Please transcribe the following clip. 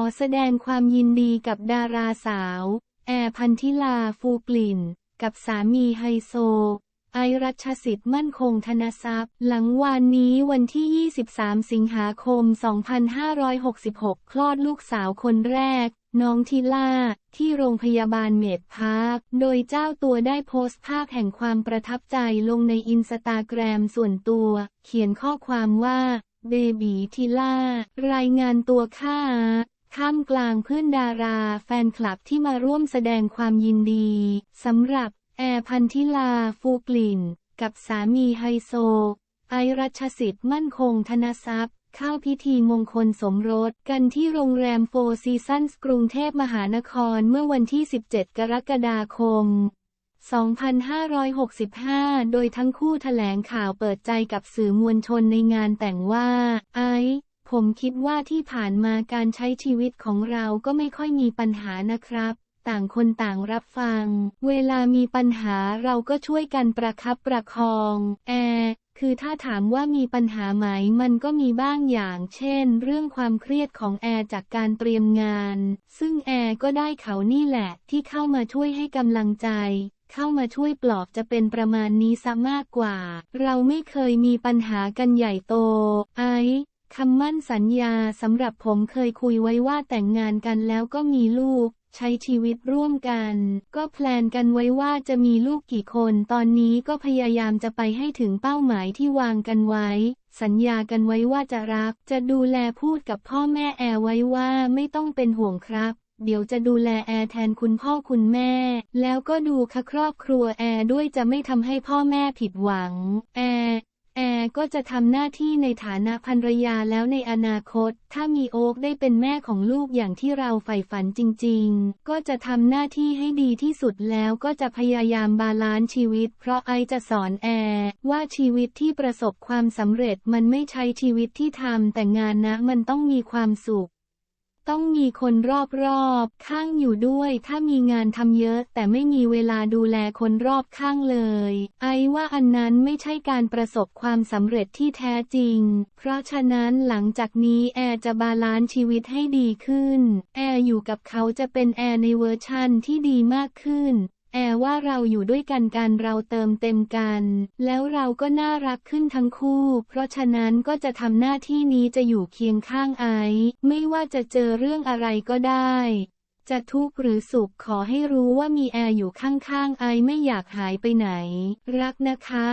อแสดงความยินดีกับดาราสาว แอร์พันธิลาฟูกลิ่น กับสามีไฮโซ ไอรัชสิทธิ์มั่นคงธนทรัพย์ หลังวานนี้วันที่ 23 สิงหาคม 2566 คลอดลูกสาวคนแรก น้องทิล่า ที่โรงพยาบาลเมดพาร์ค โดยเจ้าตัวได้โพสต์ภาพแห่งความประทับใจลงในอินสตาแกรมส่วนตัว เขียนข้อความว่าเบบีทิล่ารายงานตัวค่ะ ท่ามกลางเพื่อนดาราแฟนคลับที่มาร่วมแสดงความยินดีสำหรับแอร์พันธิลาฟูกลิ่น กับสามีไฮโซ ไอรัชสิทธิ์มั่นคงธนทรัพย์เข้าพิธีมงคลสมรสกันที่โรงแรมโฟร์ซีซันส์กรุงเทพมหานครเมื่อวันที่ 17 กรกฎาคม 2565 โดยทั้งคู่แถลงข่าวเปิดใจกับสื่อมวลชนในงานแต่งว่า ไอ ผมคิดว่าที่ผ่านมาการใช้ชีวิตของเราก็ไม่ค่อยมีปัญหานะครับ ต่างคนต่างรับฟัง เวลามีปัญหาเราก็ช่วยกันประคับประคอง แอคือถ้าถามว่ามีปัญหาไหมมันก็มีบ้างอย่างเช่น เรื่องความเครียดของแอร์จากการเตรียมงาน ซึ่งแอร์ก็ได้เขานี่แหละ ที่เข้ามาช่วยให้กำลังใจ เข้ามาช่วยปลอบจะเป็นประมาณนี้ซะมากกว่า เราไม่เคยมีปัญหากันใหญ่โต ไอ คำมั่นสัญญาสำหรับผมเคยคุยไว้ว่าแต่งงานกันแล้วก็มีลูก ใช้ชีวิตร่วมกัน ก็แพลนกันไว้ว่าจะมีลูกกี่คน ตอนนี้ก็พยายามจะไปให้ถึงเป้าหมายที่วางกันไว้ สัญญากันไว้ว่าจะรัก จะดูแลพูดกับพ่อแม่แอร์ไว้ว่าไม่ต้องเป็นห่วงครับ เดี๋ยวจะดูแลแอร์แทนคุณพ่อคุณแม่ แล้วก็ดูค่ะครอบครัวแอร์ด้วยจะไม่ทำให้พ่อแม่ผิดหวัง แอร์ ก็จะทำหน้าที่ในฐานะภรรยาแล้วในอนาคต ถ้ามีโอ๊กได้เป็นแม่ของลูกอย่างที่เราใฝ่ฝันจริง ๆ ก็จะทำหน้าที่ให้ดีที่สุดแล้วก็จะพยายามบาลานซ์ชีวิต เพราะไอจะสอนแอร์ว่าชีวิตที่ประสบความสำเร็จมันไม่ใช่ชีวิตที่ทำแต่งานนะมันต้องมีความสุข ต้องมีคนรอบๆ ข้างอยู่ด้วย ถ้ามีงานทำเยอะ แต่ไม่มีเวลาดูแลคนรอบข้างเลย ไอว่าอันนั้นไม่ใช่การประสบความสำเร็จที่แท้จริง เพราะฉะนั้นหลังจากนี้แอร์จะบาลานซ์ชีวิตให้ดีขึ้น แอร์อยู่กับเขาจะเป็นแอร์ในเวอร์ชั่นที่ดีมากขึ้น แอร์ว่าเราอยู่ด้วยกันการเราเติมเต็มกัน แล้วเราก็น่ารักขึ้นทั้งคู่ เพราะฉะนั้นก็จะทำหน้าที่นี้จะอยู่เคียงข้างไอซ์ไม่ว่าจะเจอเรื่องอะไรก็ได้ จะทุกข์หรือสุขขอให้รู้ว่ามีแอร์อยู่ข้างๆไอซ์ไม่อยากหายไปไหน รักนะคะ